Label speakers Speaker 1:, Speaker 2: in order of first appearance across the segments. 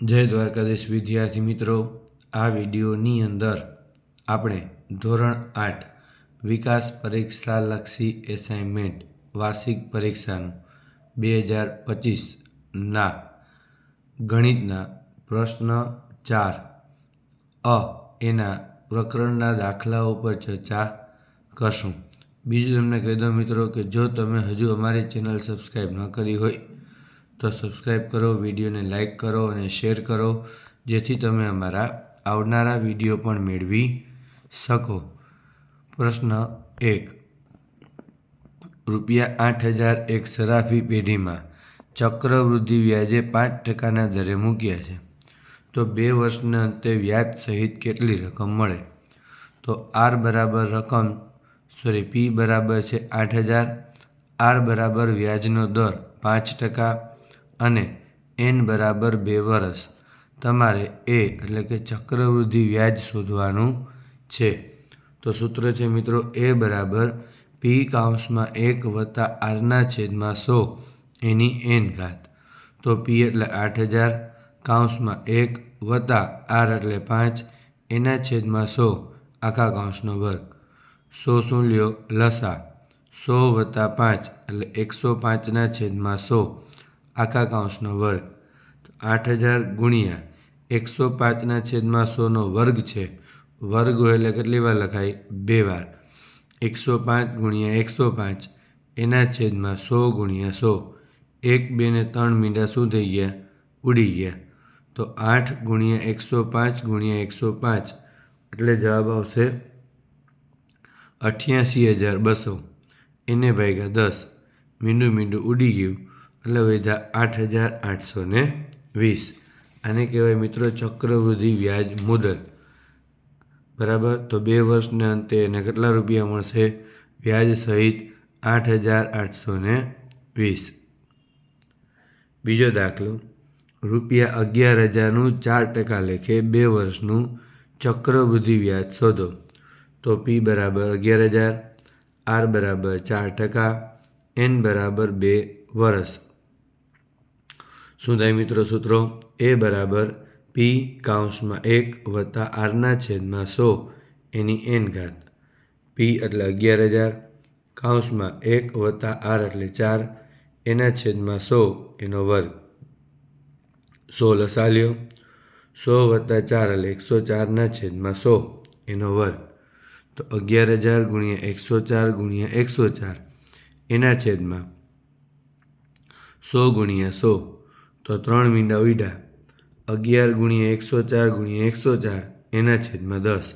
Speaker 1: જય દ્વારકાધીશ વિદ્યાર્થી મિત્રો, આ વિડીયોની અંદર આપણે ધોરણ આઠ વિકાસ પરીક્ષા લક્ષી એસાઇનમેન્ટ વાર્ષિક પરીક્ષાનું બે હજાર પચીસના ગણિતના પ્રશ્ન ચાર અ એના પ્રકરણના દાખલાઓ પર ચર્ચા કરશું. બીજું તમને કહી દઉં મિત્રો કે જો તમે હજુ અમારી ચેનલ સબસ્ક્રાઈબ ન કરી હોય તો સબસ્ક્રાઈબ કરો વિડીયોને લાઇક કરો અને શેર કરો, જેથી તમે અમારા આવનારા વીડિયો પણ મેળવી શકો. પ્રશ્ન એક, રૂપિયા આઠ હજાર એક સરાફી પેઢીમાં ચક્રવૃદ્ધિ વ્યાજે પાંચ ટકાના દરે મૂક્યા છે. તો બે વર્ષના અંતે વ્યાજ સહિત કેટલી રકમ મળે? તો આર બરાબર રકમ સોરી પી બરાબર છે આઠ હજાર, આર બરાબર વ્યાજનો દર પાંચ ટકા અને એન બરાબર બે વર્ષ તમારે એ એટલે કે ચક્રવૃદ્ધિ વ્યાજ શોધવાનું છે. તો સૂત્ર છે મિત્રો એ બરાબર પી કાઉન્સમાં એક વત્તા આરના છેદમાં સો એની એન ઘાત. તો પી એટલે આઠ હજાર કાઉન્સમાં એક વત્તા આર એટલે પાંચ, એના છેદમાં સો આખા કાઉન્સનો વર્ગ. સો શું લ્યો? લસા. સો વત્તા પાંચ એટલે એકસો પાંચના છેદમાં સો. આખા કાઉન્સનો વર્ગ. આઠ હજાર ગુણ્યા એકસો પાંચના છેદમાં સોનો વર્ગ છે. વર્ગ હોય એટલે કેટલી વાર લખાય? બે વાર. એકસો પાંચ ગુણ્યા એકસો પાંચ, એના છેદમાં સો ગુણ્યા સો. એક, બે ને ત્રણ મીંડા શું થઈ ગયા? ઉડી ગયા. તો આઠ ગુણ્યા એકસો પાંચ ગુણ્યા એકસો પાંચ. એટલે જવાબ આવશે અઠ્યાસી હજાર બસો. એને ભાગ્યા દસ. મીંડું મીંડું ઉડી ગયું. એટલે વધ્યા આઠ હજાર આઠસો ને વીસ. આને કહેવાય મિત્રો ચક્રવૃદ્ધિ વ્યાજ મુદત. બરાબર? તો બે વર્ષના અંતે એને કેટલા રૂપિયા મળશે? વ્યાજ સહિત આઠ હજાર આઠસો ને વીસ. બીજો દાખલો. રૂપિયા અગિયાર હજારનું ચાર ટકા લેખે બે વર્ષનું ચક્રવૃદ્ધિ વ્યાજ શોધો. તો પી બરાબર અગિયાર હજાર આર બરાબર ચાર ટકા એન બરાબર બે વર્ષ. શું થાય મિત્રો સૂત્રો? એ બરાબર પી કાઉન્સમાં એક વત્તા આરના છેદમાં સો એની એન ઘાત. પી એટલે અગિયાર હજાર કાઉન્સમાં એક વત્તા આર એટલે ચાર, એના છેદમાં સો એનો વર્ગ. સો લસાલ્યો, સો વત્તા ચાર એટલે એકસો ચારના છેદમાં સો એનો વર્ગ. તો અગિયાર હજાર ગુણ્યા એકસો ચાર ગુણ્યા એકસો ચાર, એના છેદમાં સો ગુણ્યા સો. તો ત્રણ મીંડા ઉડ્યા અગિયાર ગુણ્યા એકસો ચાર ગુણ્યા એકસો ચાર, એના છેદમાં દસ.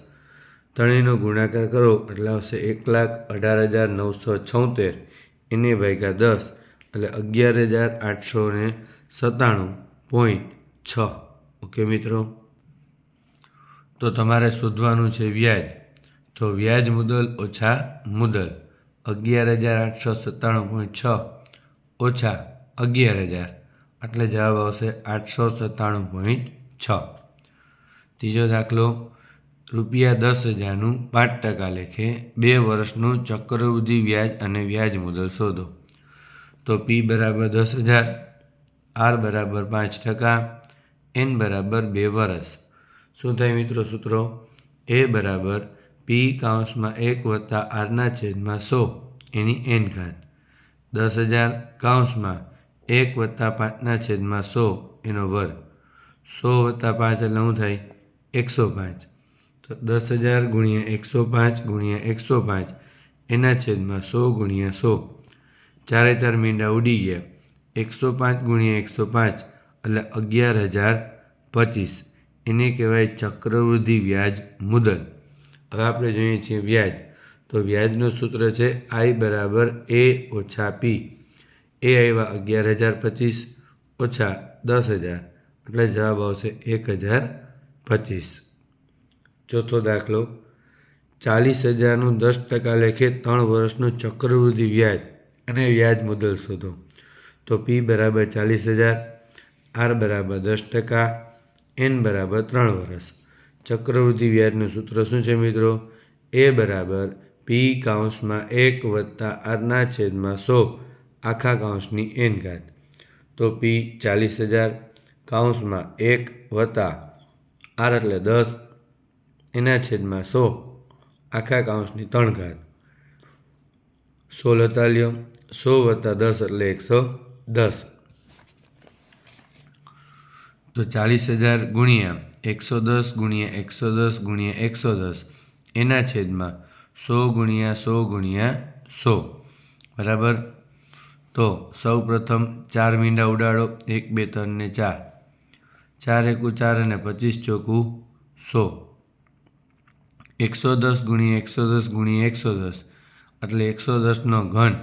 Speaker 1: ત્રણેયનો ગુણાકાર કરો, એટલે આવશે એક લાખ અઢાર હજાર નવસો છોતેર, એને ભાગ્યા દસ, એટલે અગિયાર હજાર આઠસો ને સત્તાણું પોઈન્ટ છ. ઓકે મિત્રો? તો તમારે શોધવાનું છે વ્યાજ. તો વ્યાજ મુદલ ઓછા મુદલ. અગિયાર હજાર આઠસો સત્તાણું પોઈન્ટ છ ઓછા અગિયાર હજાર. એટલે જવાબ આવશે આઠસો સત્તાણું પોઈન્ટ છ. ત્રીજો દાખલો, રૂપિયા દસ હજારનું પાંચ ટકા લેખે બે વર્ષનું ચક્રવૃદ્ધિ વ્યાજ અને વ્યાજ મુદલ શોધો. તો પી બરાબર દસ હજાર આર બરાબર પાંચ ટકા એન બરાબર બે વર્ષ શું થાય મિત્રો સૂત્રો? એ બરાબર પી કાઉન્સમાં એક વત્તા આરના છેદમાં સો, એની એન ઘાત. દસ હજાર કાઉન્સમાં એક વત્તા પાંચના છેદમાં સો એનો વર્ગ. સો વત્તા પાંચ એટલે શું થાય એકસો પાંચ. તો દસ હજાર ગુણ્યા એકસો પાંચ ગુણ્યા એકસો પાંચ. એના છેદમાં સો ગુણ્યા સો. ચારે ચાર મીંડા ઉડી ગયા. એકસો પાંચ ગુણ્યા એકસો પાંચ એટલે અગિયાર હજાર પચીસ. એને કહેવાય ચક્રવૃદ્ધિ વ્યાજ મુદત હવે આપણે જોઈએ છીએ વ્યાજ. તો વ્યાજનું સૂત્ર છે આઈ બરાબર એ ઓછા પી. એ આવ્યા અગિયાર હજાર પચીસ, ઓછા દસ હજાર, એટલે જવાબ આવશે એક હજાર પચીસ. ચોથો દાખલો, ચાલીસ હજારનું દસ ટકા લેખે ત્રણ વર્ષનું ચક્રવૃદ્ધિ વ્યાજ અને વ્યાજ મુદલ શોધો. તો પી બરાબર ચાલીસ હજાર આર બરાબર દસ ટકા એન બરાબર ત્રણ વર્ષ. ચક્રવૃદ્ધિ વ્યાજનું સૂત્ર શું છે મિત્રો? એ બરાબર પી કાઉન્સમાં એક વત્તા આરના છેદમાં સો. આખા કાઉન્સની એન ઘાત તો પી ચાલીસ હજાર કાઉન્સમાં એક વત્તા આર એટલે દસ, એના છેદમાં સો, આખા કાઉન્સની ત્રણ ઘાત. સો લતા લ્યો સો વત્તા દસ એટલે એકસો દસ. તો ચાલીસ હજાર ગુણ્યા એકસો દસ ગુણ્યા એકસો દસ ગુણ્યા એકસો દસ, એના છેદમાં સો ગુણ્યા સો ગુણ્યા સો. બરાબર? તો સૌ પ્રથમ ચાર મીંડા ઉડાડો, એક, બે, ત્રણ ને ચાર. ચાર એકુ ચાર અને પચીસ ચોકું સો. એકસો દસ ગુણ્યા એકસો દસ ગુણ્યા એકસો દસ. એટલે એકસો દસનો ઘન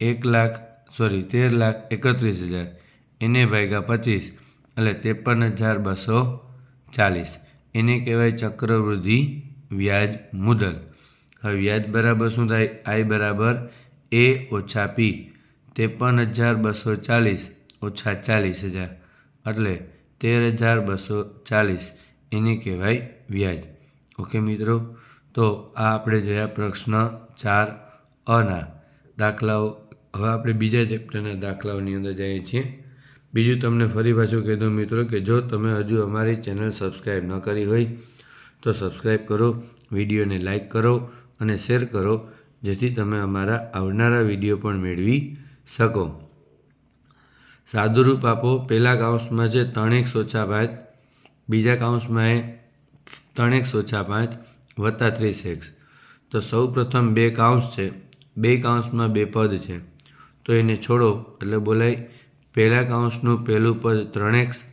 Speaker 1: એક લાખ, સોરી, તેર લાખ એકત્રીસ હજાર. એને ભાગ્યા પચીસ. એટલે ત્રેપન હજાર બસો ચાલીસ. એને કહેવાય ચક્રવૃદ્ધિ વ્યાજ મુદલ. હવે વ્યાજ બરાબર શું થાય? આઈ બરાબર એ ઓછા પી. ત્રેપન હજાર બસો ચાલીસ ઓછા ચાલીસ હજાર. એટલે તેર હજાર બસો ચાલીસ. એને કહેવાય વ્યાજ. ઓકે મિત્રો, તો આ આપણે જોયા પ્રશ્ન ચાર અના દાખલાઓ. હવે આપણે બીજા ચેપ્ટરના દાખલાઓની અંદર જઈએ છીએ. બીજું તમને ફરી પાછું કહી દઉં મિત્રો કે જો તમે હજુ અમારી ચેનલ સબસ્ક્રાઈબ ન કરી હોય, તો સબસ્ક્રાઈબ કરો, વિડીયોને લાઈક કરો અને શેર કરો, જેથી તમે અમારા આવનારા વીડિયો પણ મેળવી શકો. સાદુરૂપ આપો. પહેલા કાઉન્સમાં છે ત્રણેક ઓછા પાંચ બીજા કાઉન્સમાં એ ત્રણેક ઓછા પાંચ વત્તા ત્રીસ એક્સ તો સૌ પ્રથમ બે કાઉન્સ છે. બે કાઉન્સમાં બે પદ છે. તો એને છોડો. એટલે બોલાય, પહેલા કાઉન્સનું પહેલું પદ ત્રણ એક્સ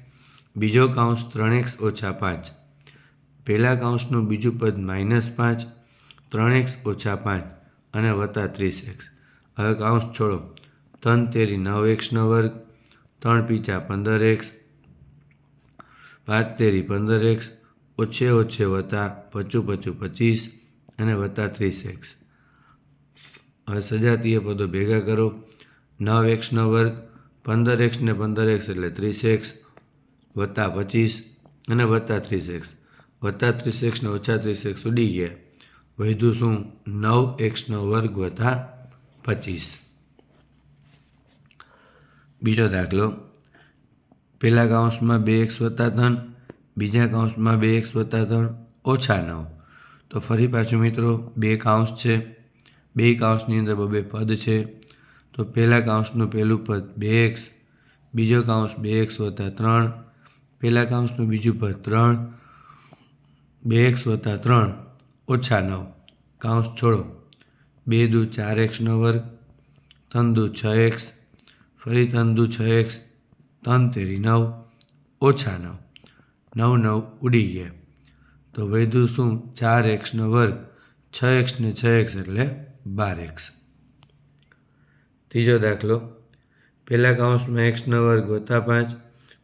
Speaker 1: બીજો કાઉન્સ ત્રણ એક્સ ઓછા પાંચ. પહેલા કાઉન્સનું બીજું પદ માઇનસ પાંચ, ત્રણ એક્સ ઓછા પાંચ અને વત્તા ત્રીસ એક્સ હવે કાઉન્સ છોડો. ત્રણ તેરી નવ એક્સનો વર્ગ, ત્રણ પીચા પંદર એક્સ પાંચ તેરી પંદર એક્સ ઓછે ઓછે વત્તા પચું પચું પચીસ અને વત્તા ત્રીસ એક્સ હવે સજાતીય પદો ભેગા કરો. નવ એક્સનો વર્ગ, પંદર એક્સ ને પંદર એક્સ એટલે ત્રીસ એક્સ વત્તા પચીસ અને વત્તા ત્રીસ એક્સ વત્તા ત્રીસ એક્સ ને ઓછા ત્રીસ એક્સ ઉડી ગયા. વધ્યું શું? નવ એક્સનો વર્ગ વત્તા પચીસ. બીજો દાખલો. પહેલા કાઉન્સમાં બે એક્સ વત્તા ત્રણ, બીજા કાઉન્સમાં બે એક્સ વત્તા ત્રણ, ઓછા નવ. તો ફરી પાછું મિત્રો, બે કાઉન્સ છે. બે કાઉન્સની અંદર બે પદ છે. તો પહેલા કાઉન્સનું પહેલું પદ બે એક્સ, બીજો કાઉન્સ બે એક્સ વત્તા ત્રણ, પહેલા કાઉન્સનું બીજું પદ ત્રણ, બે એક્સ વત્તા ત્રણ, ઓછા નવ. કાઉન્સ છોડો. બે દુ ચાર એક્સનો વર્ગ, ત્રણ દુ છ એક્સ ફરી તંદુ છ એક તન તેરી નવ, ઓછા નવ. નવ નવ ઉડી ગયા. તો વૈધુ શું? ચાર એક્સનો વર્ગ. છ એક્સ ને છ એક્સ એટલે બાર એક્સ. ત્રીજો દાખલો. પહેલા કાઉન્સમાં એક્સનો વર્ગ વત્તા પાંચ,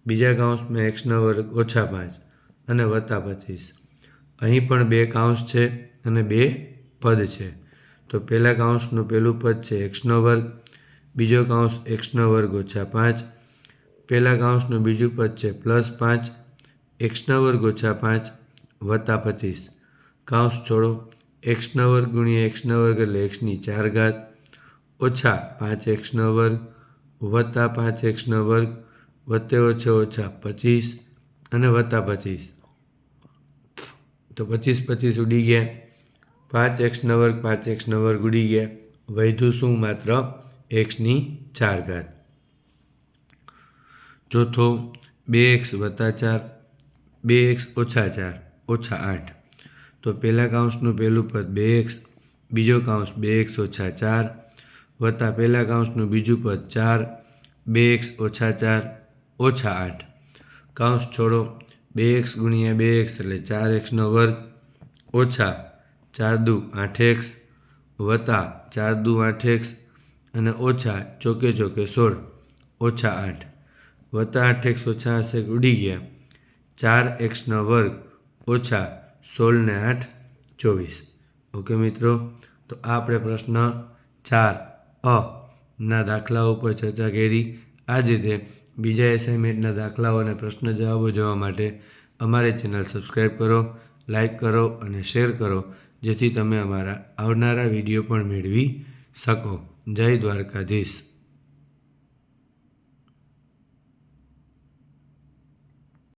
Speaker 1: બીજા કાઉન્સમાં એક્સનો વર્ગ ઓછા પાંચ અને વત્તા પચીસ. અહીં પણ બે કાઉન્સ છે અને બે પદ છે. તો પહેલા કાઉન્સનું પહેલું પદ છે એક્સનો વર્ગ બીજો કાઉન્સ એક્સનો વર્ગ ઓછા પાંચ. પહેલા કાઉન્સનું બીજું પદ છે પ્લસ પાંચ. એક્સનો વર્ગ ઓછા પાંચ વત્તા પચીસ. કાઉન્સ છોડો. એક્સનો વર્ગ ગુણ્યા એક્સનો વર્ગ એટલે એક્સની ચાર ઘાત. ઓછા પાંચ એક્સનો વર્ગ વત્તા પાંચ એક્સનો વર્ગ વત્તે ઓછા ઓછા પચીસ અને વત્તા પચીસ. તો પચીસ પચીસ ઉડી ગયા. પાંચ એક્સનો વર્ગ પાંચ એક્સનો વર્ગ ઉડી ગયા. વૈધુ શું માત્ર એક્સની ચાર ઘાત. ચોથો, બે એક્સ વત્તા ચાર, બે એક્સ ઓછા ચાર, ઓછા આઠ. તો પહેલા કાઉન્સનું પહેલું પદ બે એક્સ બીજો કાઉન્સ બે એક્સ ઓછા ચાર, વત્તા પહેલા કાઉન્સનું બીજું પદ ચાર, બે એક્સ ઓછા ચાર, ઓછા આઠ. કાઉન્સ છોડો, બે એક્સ ગુણ્યા બે એક્સ એટલે ચાર એક્સનો વર્ગ, ઓછા ચાર દુ આઠ એક્સ વત્તા ચાર દુ આઠ એક્સ અને ઓછા ચોકે ચોકે સોળ, ઓછા આઠ. વત્તા આઠ એક્સ ઓછા હશે ઉડી ગયા. ચાર એક્સનો વર્ગ, ઓછા સોળ ને આઠ, ચોવીસ. ઓકે મિત્રો, તો આપણે પ્રશ્ન ચાર, અ, ના દાખલાઓ પર ચર્ચા કરી. આ જ રીતે બીજા એસાઇનમેન્ટના દાખલાઓ અને પ્રશ્ન જવાબો જોવા માટે અમારી ચેનલ સબસ્ક્રાઈબ કરો લાઈક કરો અને શેર કરો, જેથી તમે અમારા આવનારા વીડિયો પણ મેળવી શકો. જય દ્વારકાધીશ.